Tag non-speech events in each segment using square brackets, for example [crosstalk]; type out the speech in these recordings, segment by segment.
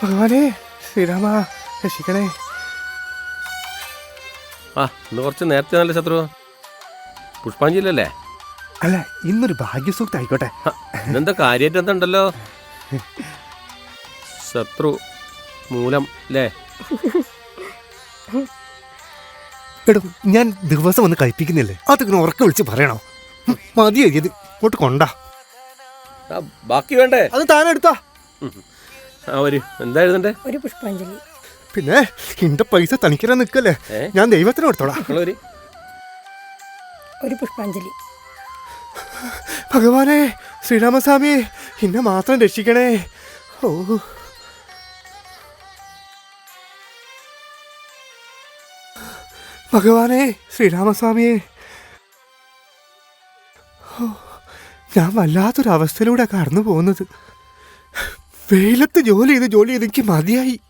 ഭഗവാനെ ശ്രീരാമ രക്ഷിക്കണേ ആ ഇന്ന് കുറച്ച് നേരത്തെ നല്ല ശത്രു. പുഷ്പാഞ്ജലിയല്ലേ? അല്ല ഇന്നൊരു ഭാഗ്യസൂക്ത ആയിക്കോട്ടെ. ഇന്നെന്താ കാര്യമായിട്ട് എന്തുണ്ടല്ലോ ശത്രു മൂലം അല്ലേ എടോ ഞാൻ ദിവസം ഒന്ന് കഴിപ്പിക്കുന്നില്ലേ? അതിങ്ങനെ ഉറക്കം വിളിച്ച് പറയണോ? മതിയോ ഇത്? ഇങ്ങോട്ട് കൊണ്ടാ. ബാക്കി വേണ്ടേ? അത് താനെടുത്താ. ആ ഒരു എന്താ എഴുതണ്ടേ? ഒരു പുഷ്പാഞ്ജലി. പിന്നെ എന്റെ പൈസ തനിക്കരാൻ നിൽക്കല്ലേ? ഏ? ഞാൻ ദൈവത്തിന് കൊടുത്തോളാം. നിങ്ങളൊരു ഒരു പുഷ്പാഞ്ജലി. ഭഗവാനെ ശ്രീരാമസ്വാമി എന്നെ മാത്രം രക്ഷിക്കണേ. ഓ. ഭഗവാനെ ശ്രീരാമസ്വാമിയെ. ഓ, ഞാൻ വല്ലാത്തൊരവസ്ഥയിലൂടെ കടന്നു പോകുന്നത്. വെയിലത്ത് ജോലി ചെയ്ത് ജോലി ചെയ്ത് എനിക്ക് മതിയായി.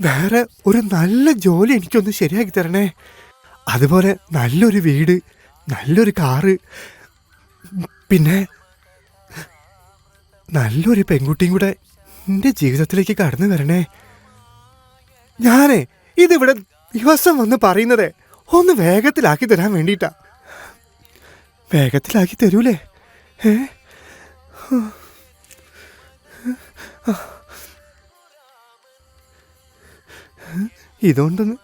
വേറെ ഒരു നല്ല ജോലി എനിക്കൊന്ന് ശരിയാക്കി തരണേ. അതുപോലെ നല്ലൊരു വീട് നല്ലൊരു കാറ് പിന്നെ നല്ലൊരു പെൺകുട്ടിയും കൂടെ എന്റെ ജീവിതത്തിലേക്ക് കടന്നു വരണേ. ഞാനേ ഇതിവിടെ ദിവസം വന്ന് പറയുന്നത് ഒന്ന് വേഗത്തിലാക്കി തരാൻ വേണ്ടിയിട്ടാ. വേഗത്തിലാക്കി തരൂലേ? ഏ? ഇതുകൊണ്ടൊന്ന്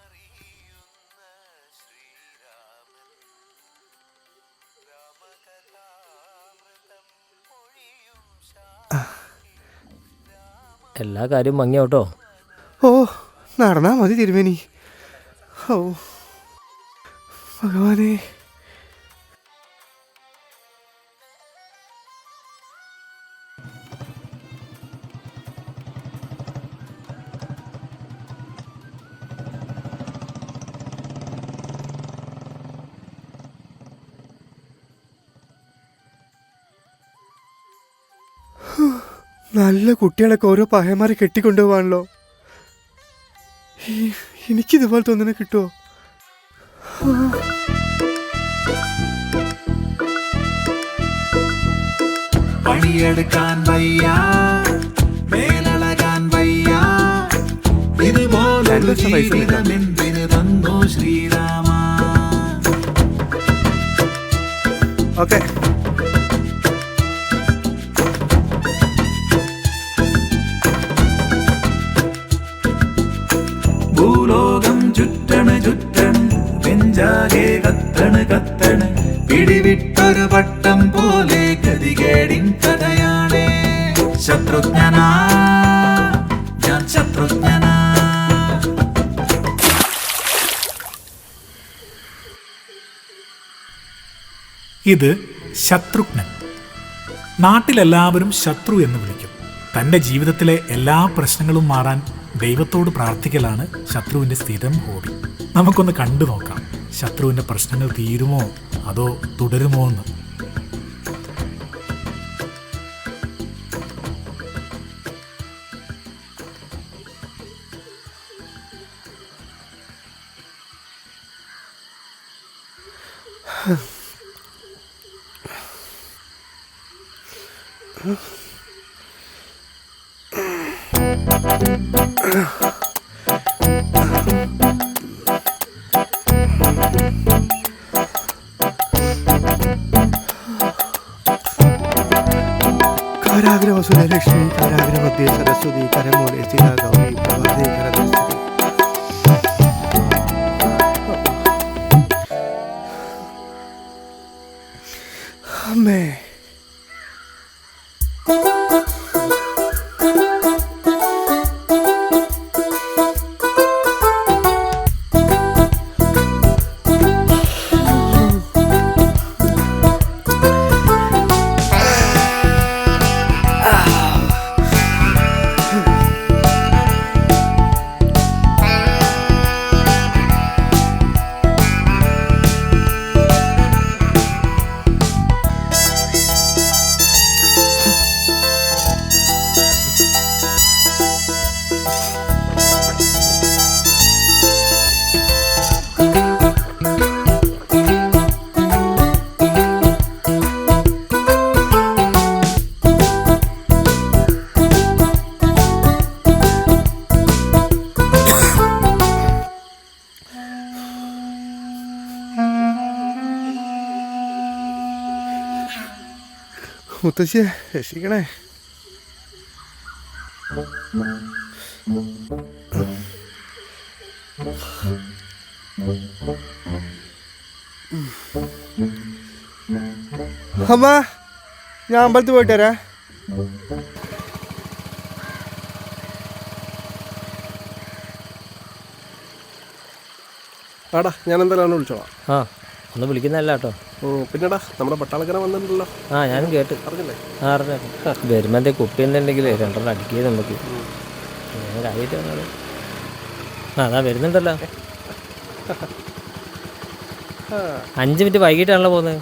എല്ലാ കാര്യവും ഭംഗിയാവട്ടോ. ഓ നടന്നാ മതി തിരുമേനി. ഓ ഭഗവാനെ. നല്ല കുട്ടികളൊക്കെ ഓരോ പഹയന്മാരെ കെട്ടിക്കൊണ്ടുപോവാണല്ലോ എനിക്കിതുപോലെ തോന്നുന്നു കിട്ടുമോ പണിയെടുക്കാൻ വയ്യ മേലളകാൻ വയ്യ. ഇതുപോലെ തന്നു ശ്രീരാമ? ഓക്കെ. നെഞ്ചാകെ കത്തണ് കത്തണ്. പിടിവിട്ടൊരു പട്ടം പോലെ ഗതികേടിൻ കഥയാണ്. ശത്രുഘ്നനാ ഞാൻ ശത്രുഘ്നനാ ഇത് ശത്രുഘ്നൻ. നാട്ടിലെല്ലാവരും ശത്രു എന്ന് വിളിക്കും. തന്റെ ജീവിതത്തിലെ എല്ലാ പ്രശ്നങ്ങളും മാറാൻ ദൈവത്തോട് പ്രാർത്ഥിക്കലാണ് ശത്രുവിന്റെ സ്ഥിരം ഹോബി. നമുക്കൊന്ന് കണ്ടു നോക്കാം. ശത്രുവിന്റെ പ്രശ്നങ്ങൾ തീരുമോ? അതോ തുടരുമോ എന്ന്? भगवती सरस्वती करे मोरे सिला गौरी भगवती करे सरस्वती Amen. മുത്തശ്ശിയെ രക്ഷിക്കണേ. അമ്മ ഞാൻ അമ്പലത്തിൽ പോയിട്ട് തരാ ആടാ ഞാൻ എന്തായാലും വിളിച്ചോളാം. ആ. ഒന്ന് വിളിക്കുന്നതല്ല കേട്ടോ. പിന്നെടാ നമ്മുടെ പട്ടാളക്കര വന്നിട്ടുണ്ടല്ലോ. ആ ഞാനും കേട്ട്. അറിഞ്ഞില്ലേ? ആ അറിഞ്ഞു വരുമ്പോൾ എന്തേ കുപ്പി എന്നുണ്ടെങ്കിൽ രണ്ടെണ്ണം അടിക്കുക നമുക്ക്. ഞാൻ കാര്യമായിട്ട് വന്നത്. ആ അതാ വരുന്നുണ്ടല്ലോ. അഞ്ച് മിനിറ്റ് വൈകിട്ടാണല്ലോ പോകുന്നത്.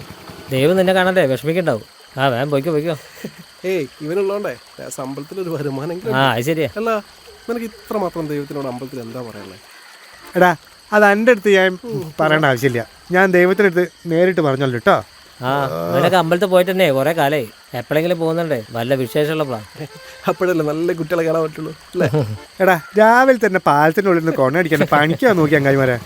ദൈവം നിന്നെ കാണണ്ടേ? വിഷമിക്കണ്ടാവും. ആ വേഗം പോയിക്കോ പോയിക്കോ. ഏയ് ഇവനുള്ളോണ്ടേ അമ്പലത്തിൽ ഒരു വരുമാനം ആ ശരിയാ. അല്ല നിനക്ക് ഇത്ര മാത്രം ദൈവത്തിനോട് അമ്പലത്തിൽ എന്താ പറയാനുള്ളത് എടാ അത് എന്റെ അടുത്ത് ഞാൻ പറയേണ്ട ആവശ്യമില്ല. ഞാൻ ദൈവത്തിനടുത്ത് നേരിട്ട് പറഞ്ഞല്ലോ കേട്ടോ. ആ നിനക്ക് അമ്പലത്തിൽ പോയിട്ട് തന്നെ കുറെ കാലേ എപ്പോഴെങ്കിലും പോകുന്നുണ്ടേ? വല്ല വിശേഷമുള്ള പ്ലാൻ അപ്പോഴല്ലേ നല്ല കുട്ടികളെ കാണാൻ പറ്റുള്ളൂ അല്ലേ? എടാ രാവിലെ തന്നെ പാലത്തിന്റെ ഉള്ളിൽ നിന്ന് കൊണ്ടടിക്കാൻ പണിക്കാൻ നോക്കി അങ്ങായിമാരെ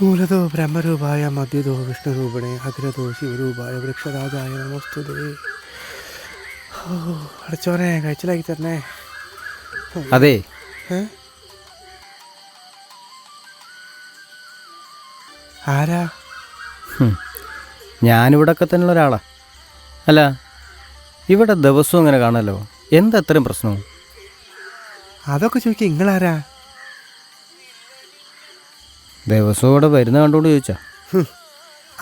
മൂലതോ ബ്രഹ്മരൂപായ മധ്യതോ വിഷ്ണുരൂപണെ അഗ്രതോ ശിവരൂപായ വൃക്ഷരാജായ നമസ്തുതേ. അടച്ചോനെ കഴിച്ചിലാക്കി തരണേ. അതെ? ആരാ. ഞാനിവിടൊക്കെ തന്നെയുള്ള ഒരാളാ. അല്ല ഇവിടെ ദിവസവും ഇങ്ങനെ കാണല്ലോ എന്താ അത്രയും പ്രശ്നവും അതൊക്കെ ചോദിക്കുക നിങ്ങളാരാ ദിവസവും ഇവിടെ വരുന്ന കണ്ടുകൊണ്ട് ചോദിച്ചാ.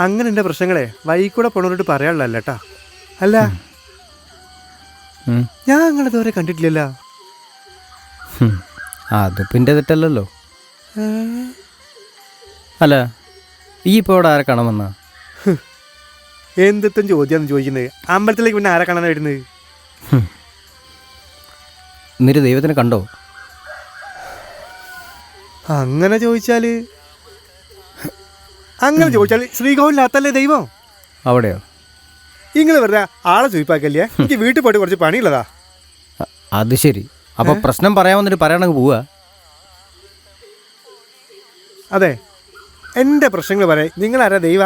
അങ്ങനെ എന്റെ പ്രശ്നങ്ങളെ വൈകൂടെ പോണവരോട് പറയാനുള്ളല്ല കേട്ടാ അല്ല. ഞാൻ അങ്ങനെ ഇതുവരെ കണ്ടിട്ടില്ലല്ലോ. അത് പിന്നെ തെറ്റല്ലോ തെറ്റല്ലല്ലോ അല്ല ഈ ഇപ്പോൾ ഇവിടെ ആരെ കാണാൻ വന്ന? ചോദ്യമാണ് ചോദിക്കുന്നത്? അമ്പലത്തിലേക്ക് പിന്നെ ആരെ കാണാൻ വരുന്നത്? എന്നിട്ട് ദൈവത്തിനെ കണ്ടോ? അങ്ങനെ ചോദിച്ചാൽ അങ്ങനെ ചോദിച്ചാൽ ശ്രീകോവിലാത്തല്ലേ ദൈവം? അവിടെയോ? നിങ്ങൾ വെറുതെ ആളെ ചോദിപ്പാക്കല്ലേ എനിക്ക് വീട്ടിൽ പോയിട്ട് കുറച്ച് പണിയുള്ളതാ. അത് ശരി. അപ്പൊ പ്രശ്നം പറയാൻ വന്നിട്ട് പറയണമെങ്കിൽ പോവാ. അതെ. എന്റെ പ്രശ്നങ്ങൾ പറയാ. നിങ്ങൾ ആരാ ദൈവ?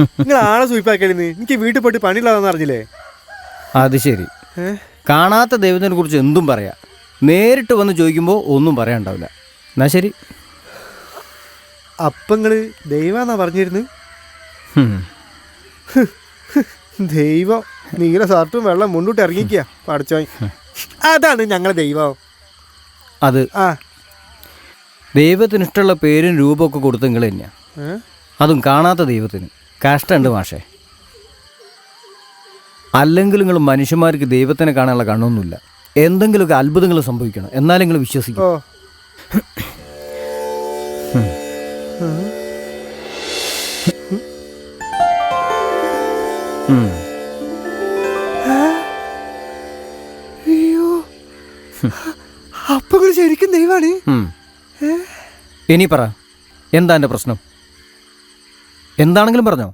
നിങ്ങൾ ആളെ സൂയിപ്പാക്കലിന്ന് എനിക്ക് വീട്ടിൽ പോയിട്ട് പണിയുള്ളതാന്ന് അറിഞ്ഞില്ലേ? അത് ശരി. കാണാത്ത ദൈവത്തിനെ കുറിച്ച് എന്തും പറയാം. നേരിട്ട് വന്ന് ചോദിക്കുമ്പോൾ ഒന്നും പറയാണ്ടാവില്ല. എന്നാ ശരി. അപ്പം നിങ്ങൾ ദൈവാന്നാ പറഞ്ഞിരുന്നു. ദൈവം നീല ഷർട്ടും വെള്ളം മുന്നോട്ട് ഇറങ്ങിക്കുക പഠിച്ചോ അതാണ് ഞങ്ങളെ ദൈവം. അത് ആ. ദൈവത്തിന് ഇഷ്ടമുള്ള പേരും രൂപമൊക്കെ കൊടുത്ത് നിങ്ങൾ തന്നെയാണ് അതും കാണാത്ത ദൈവത്തിന്. കഷ്ടമുണ്ട് മാഷേ. അല്ലെങ്കിൽ നിങ്ങൾ മനുഷ്യന്മാർക്ക് ദൈവത്തിനെ കാണാനുള്ള കണ്ണൊന്നുമില്ല. എന്തെങ്കിലുമൊക്കെ അത്ഭുതങ്ങൾ സംഭവിക്കണം. എന്നാലും നിങ്ങൾ വിശ്വസിക്കും. ദൈവാണ് ഇനി പറ. എന്താ എന്റെ പ്രശ്നം? എന്താണെങ്കിലും പറഞ്ഞോ.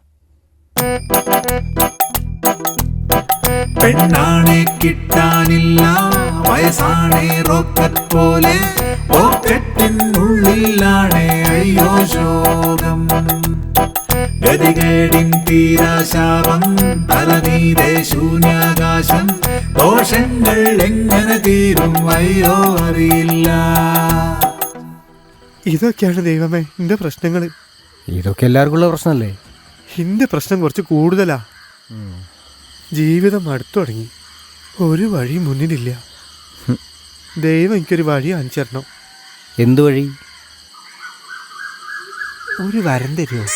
പെണ്ണാണെ കിട്ടാനില്ല വയസ്സാണെ റോക്കറ്റ് പോലെ പോക്കറ്റിനുള്ളിലാണെ അയ്യോ ശോകം. ഗതികേടിൻ തീരാശാപം തലനീരെ ശൂന്യാകാശം ദോഷങ്ങൾ എങ്ങനെ തീരും അയ്യോ അറിയില്ല. ഇതൊക്കെയാണ് ദൈവമേ എന്റെ പ്രശ്നങ്ങൾ ഇതൊക്കെ എല്ലാവർക്കും ഉള്ള പ്രശ്നമല്ലേ? എന്റെ പ്രശ്നം കുറച്ച് കൂടുതലാ. ജീവിതം അടുത്തു തുടങ്ങി. ഒരു വഴി മുന്നിലില്ല. ദൈവം എനിക്കൊരു വഴി അനുസരണം എന്തു വഴി? ഒരു വരം തരുമോ?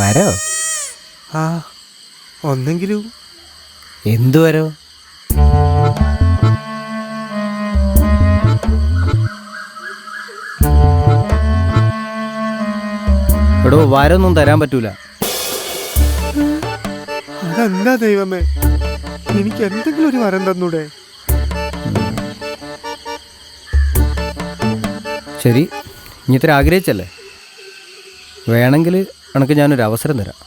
വരോ? ആ ഒന്നെങ്കിലും. എന്തു വരോ? എടോ വരൊന്നും തരാൻ പറ്റൂല. അതെന്താ ദൈവമേ എനിക്ക് എന്തെങ്കിലും ഒരു വരം തന്നൂടെ? ശരി ഇനി ഇത്ര ആഗ്രഹിച്ചല്ലേ? വേണമെങ്കിൽ കണക്ക് ഞാനൊരു അവസരം തരാം.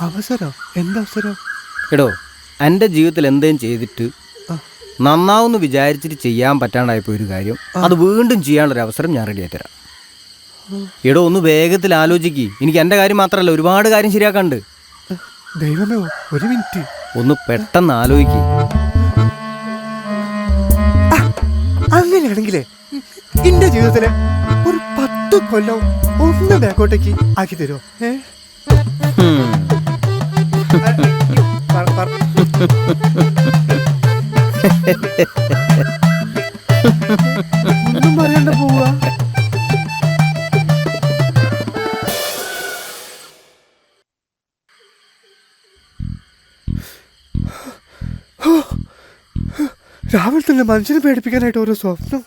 അവസരം? എന്തവസരം? എടോ എന്റെ ജീവിതത്തിൽ എന്തെങ്കിലും ചെയ്തിട്ട് നന്നാവുമെന്ന് വിചാരിച്ചിട്ട് ചെയ്യാൻ പറ്റാണ്ടായപ്പോൾ ഒരു കാര്യം അത് വീണ്ടും ചെയ്യാനുള്ളൊരു അവസരം ഞാൻ റെഡിയായി തരാം. എടോ ഒന്ന് വേഗത്തിൽ ആലോചിക്ക്. എനിക്ക് എന്റെ കാര്യം മാത്രമല്ല ഒരുപാട് കാര്യം ശരിയാക്കാണ്ട് ദൈവമേ ഒരു മിനിറ്റ്. ഒന്ന് പെട്ടെന്ന് ആലോചിക്ക്. അങ്ങനെയാണെങ്കിലേ എന്റെ ജീവിതത്തിലെ പത്ത് കൊല്ലം ഒന്ന് ബാക്കോട്ടേക്ക് ആക്കി തരുമോ? ഏ? ഒന്നും പറയണ്ട പോവാ. രാവിലെ തന്നെ മനുഷ്യനെ പേടിപ്പിക്കാനായിട്ട് ഓരോ സ്വപ്നം.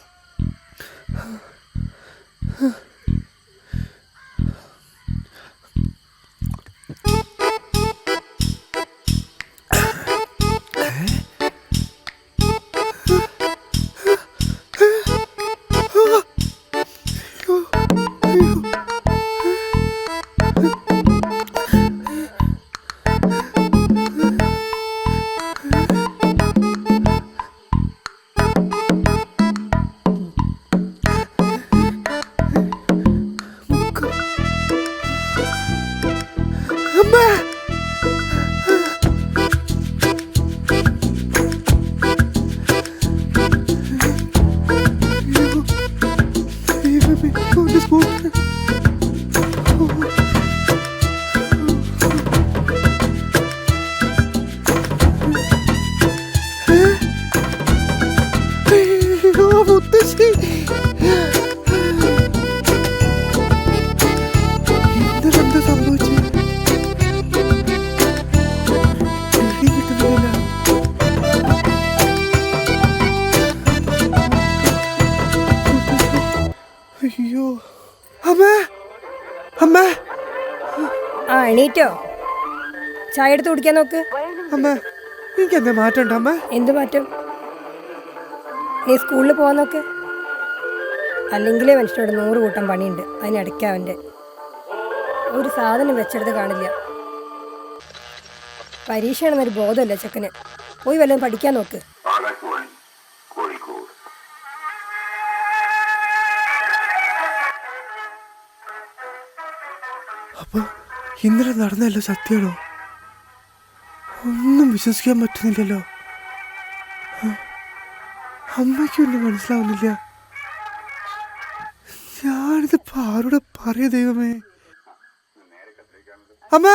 എണീറ്റോ ചായ എടുത്ത് കുടിക്കാൻ നോക്ക്. അമ്മ എനിക്ക് എന്താ മാറ്റണ്ട അമ്മ? എന്ത് മാറ്റം? നീ സ്കൂളിൽ പോകാൻ നോക്ക്. അല്ലെങ്കിലേ മനുഷ്യനോട് നൂറ് കൂട്ടം പണിയുണ്ട്. അതിനിടയ്ക്ക് അവന്റെ ഒരു സാധനം വെച്ചെടുത്ത് കാണില്ല. പരീക്ഷയാണെന്നൊരു ബോധമല്ല ചെക്കന്. പോയി വല്ലതും പഠിക്കാൻ നോക്ക്. ഇന്നലെ നടന്നല്ലോ സത്യമാണോ ഒന്നും വിശ്വസിക്കാൻ പറ്റുന്നില്ലല്ലോ. അമ്മയ്ക്കൊന്നും മനസ്സിലാവുന്നില്ല. ഞാനിതിപ്പോ ആരോടെ പറയ ദൈവമേ? അമ്മ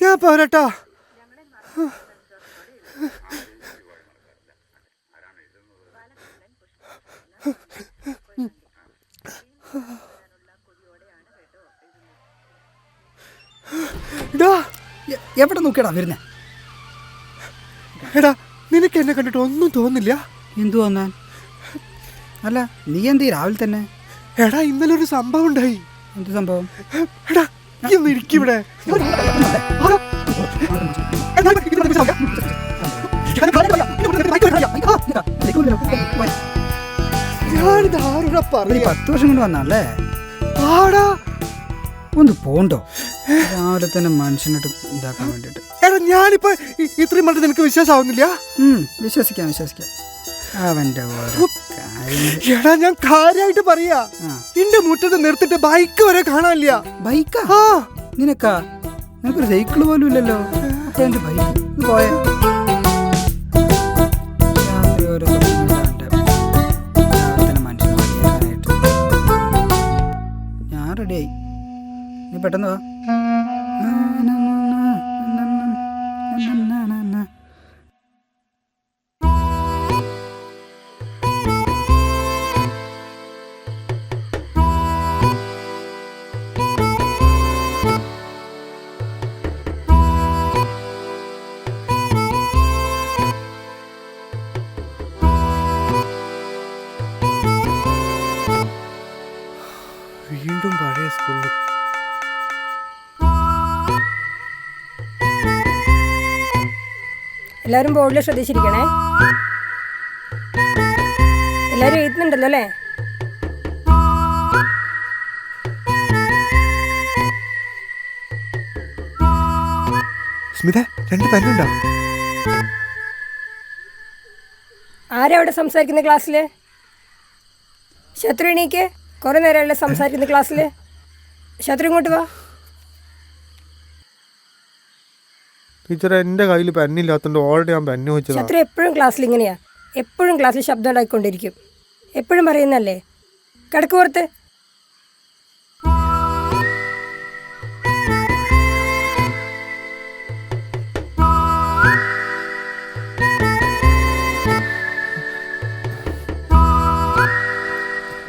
ഞാൻ പോരട്ടോ എടാ എ- എവിടെ നോക്കിയടാ വരുന്നേ? എടാ നിനക്ക് എന്നെ കണ്ടിട്ട് ഒന്നും തോന്നില്ല? എന്തു വന്നാൻ അല്ല നീ എന്ത് രാവിലെ തന്നെ? എടാ ഇന്നലെ ഒരു സംഭവം ഉണ്ടായി. എന്ത് സംഭവം? എടാ നീ ഒന്ന് ഇരിക്കിവിടെ ഞാനിത് ആരോടാ പറഞ്ഞു പത്ത് വർഷം കൊണ്ട് വന്നല്ലേ ആടാ. ഒന്ന് പോണ്ടോ? രാവിലെ തന്നെ മനുഷ്യനായിട്ട് ഇതാക്കാൻ വേണ്ടിട്ട് എടാ ഞാനിപ്പോ ഇ- ഇത്രയും പറഞ്ഞിട്ട് നിനക്ക് വിശ്വാസമാവുന്നില്ല? ഉം, വിശ്വസിക്കാം വിശ്വസിക്കാം. അവന്റെ ഓരോ കാര്യങ്ങൾ. എടാ ഞാൻ കാര്യമായിട്ട് പറയാ. ആ. എന്റെ മുറ്റത്ത് നിർത്തിട്ട് ബൈക്ക് വരെ കാണാനില്ല. ബൈക്കാ? ആ. നിനക്കാ? നിനക്കൊരു സൈക്കിൾ പോലും ഇല്ലല്ലോ. അപ്പൊ എന്റെ ബൈക്ക്? ഇത് പോയെ. രാത്രി ഓരോ സ്വപ്നങ്ങൾ കണ്ട് രാവിലെ തന്നെ മനുഷ്യനെ വഴിയാക്കാനായിട്ട് ഞാൻ റെഡിയായി നീ പെട്ടെന്ന് വാ. എല്ലാവരും ബോർഡിൽ ശ്രദ്ധിച്ചിരിക്കണേ. എല്ലാവരും എഴുതുന്നുണ്ടല്ലോ അല്ലേ? സ്മിത രണ്ട് പെന്നുണ്ടോ ആരവിടെ സംസാരിക്കുന്ന ക്ലാസ്സിൽ ശത്രു എണീക്ക്. കുറേ നേരമല്ലേ സംസാരിക്കുന്ന ക്ലാസ്സിൽ ശത്രു ഇങ്ങോട്ട് വാ. ടീച്ചർ എന്റെ കയ്യിൽ പെന്നില്ലാത്തതുകൊണ്ട് ഓൾറെഡി ഞാൻ പെന്ന് വെച്ചത്. ശത്രു എപ്പോഴും ക്ലാസ്സിൽ ഇങ്ങനെയാ. എപ്പോഴും ക്ലാസ്സിൽ ശബ്ദം ഉണ്ടാക്കിക്കൊണ്ടിരിക്കും എപ്പോഴും പറയുന്നല്ലേ കിടക്ക് പുറത്ത്.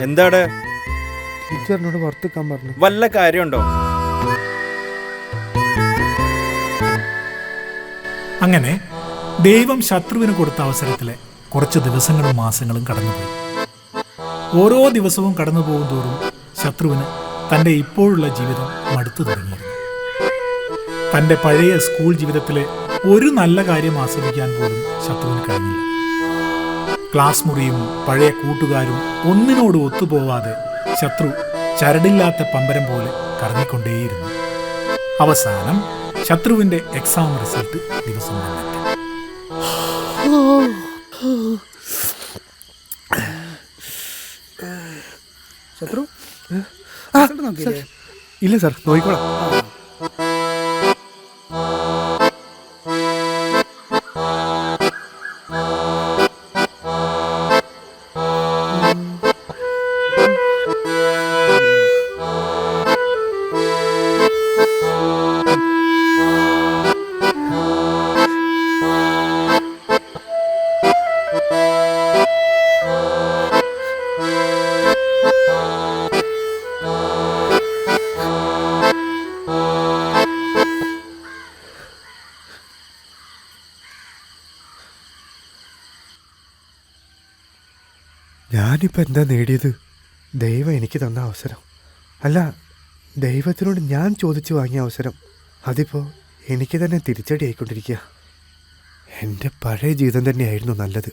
എന്താടെ? ടീച്ചറിനോട് വർത്തിക്കാൻ പറഞ്ഞു. വല്ല കാര്യമുണ്ടോ? അങ്ങനെ ദൈവം ശത്രുവിന് കൊടുത്ത അവസരത്തിലെ കുറച്ച് ദിവസങ്ങളും മാസങ്ങളും കടന്നുപോയി. ഓരോ ദിവസവും കടന്നു പോകും തോറും ശത്രുവിന് തന്റെ ഇപ്പോഴുള്ള ജീവിതം മടുത്തു തുടങ്ങിയിരുന്നു. തന്റെ പഴയ സ്കൂൾ ജീവിതത്തിലെ ഒരു നല്ല കാര്യം ആസ്വദിക്കാൻ പോലും ശത്രുവിന് കഴിഞ്ഞില്ല. ക്ലാസ് മുറിയും പഴയ കൂട്ടുകാരും ഒന്നിനോട് ഒത്തുപോവാതെ ശത്രു ചരടില്ലാത്ത പമ്പരം പോലെ കറങ്ങിക്കൊണ്ടേയിരുന്നു. അവസാനം ശത്രുവിന്റെ എക്സാം റിസൾട്ട് ദിവസം വന്നെത്തി ശത്രു? ഇല്ല സാർ നോക്കിക്കോളാം. ഞാനിപ്പോൾ എന്താ നേടിയത്? ദൈവം എനിക്ക് തന്ന അവസരം. അല്ല ദൈവത്തിനോട് ഞാൻ ചോദിച്ചു വാങ്ങിയ അവസരം. അതിപ്പോൾ എനിക്ക് തന്നെ തിരിച്ചടി ആയിക്കൊണ്ടിരിക്കുക എന്റെ പഴയ ജീവിതം തന്നെയായിരുന്നു നല്ലത്.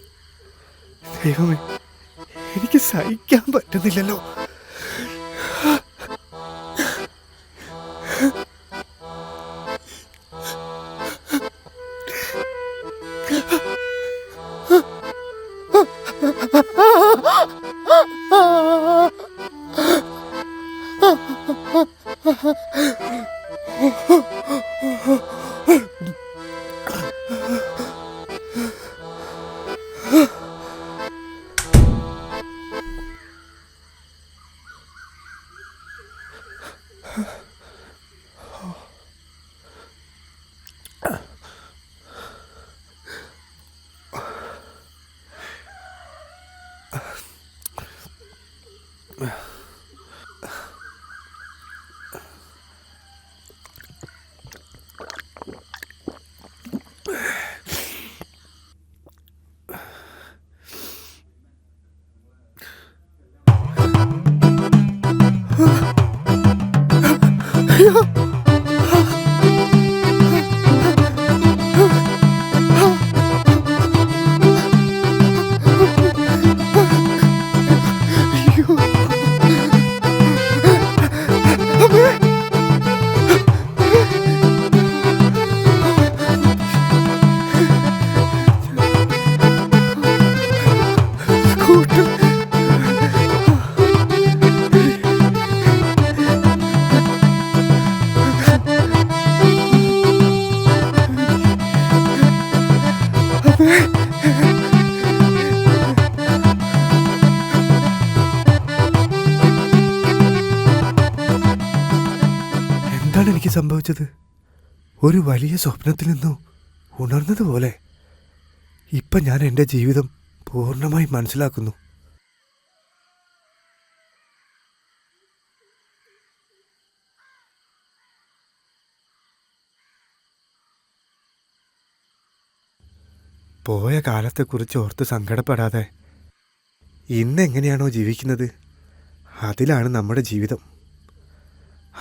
ദൈവമേ എനിക്ക് സഹിക്കാൻ പറ്റുന്നില്ലല്ലോ. [laughs] എന്താണ് എനിക്ക് സംഭവിച്ചത്? ഒരു വലിയ സ്വപ്നത്തിൽ നിന്നു ഉണർന്നതുപോലെ. ഇപ്പം ഞാൻ എന്റെ ജീവിതം പൂർണമായി മനസ്സിലാക്കുന്നു. പോയ കാലത്തെക്കുറിച്ച് ഓർത്ത് സങ്കടപ്പെടാതെ ഇന്നെങ്ങനെയാണോ ജീവിക്കുന്നത്? അതിലാണ് നമ്മുടെ ജീവിതം.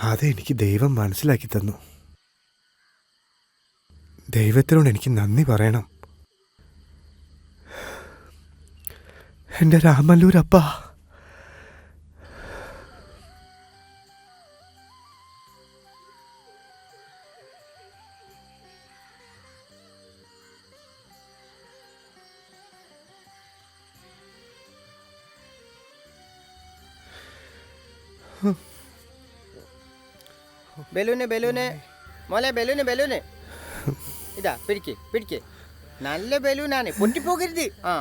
അതെനിക്ക് ദൈവം മനസ്സിലാക്കി തന്നു. ദൈവത്തിനോട് എനിക്ക് നന്ദി പറയണം. എന്റെ രാമല്ലൂരപ്പാ. ബലൂന് ബലൂന് മോലെ ബലൂന് ബലൂന് ഇതാ പിടിക്ക് പിടിക്ക്. നല്ല ബലൂനാണ് പൊട്ടിപ്പോകരുത്. ആ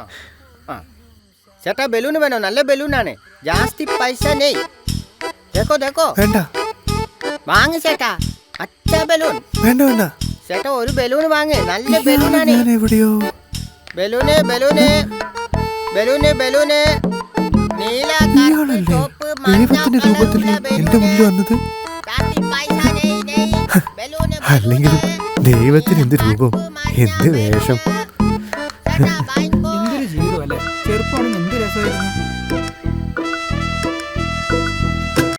ആ. ചേട്ടാ ബലൂന് വേണോ? നല്ല ബലൂനാണ് ജാസ്തി പൈസ നെയ്. ദേക്കോ ദേക്കോ വേണ്ട. വാങ്ങ് ചേട്ടാ. അച്ഛ ബലൂൺ. വേണ്ട വേണ്ട. ചേട്ടാ ഒരു ബലൂൺ വാങ്ങ്. നല്ല ബലൂനാണ് ഞാൻ എവിടെയോ? ബലൂന് ബലൂന് ബലൂന് ബലൂന് നീല കറുപ്പ്, ഇയാളല്ലേ? ചുവപ്പ്, മഞ്ഞ ദൈവത്തിന്റെ രൂപത്തിൽ എന്റെ മുന്നിൽ വന്നത്? അല്ലെങ്കിലും ദൈവത്തിന് എന്ത് രൂപം? എന്ത് വേഷം?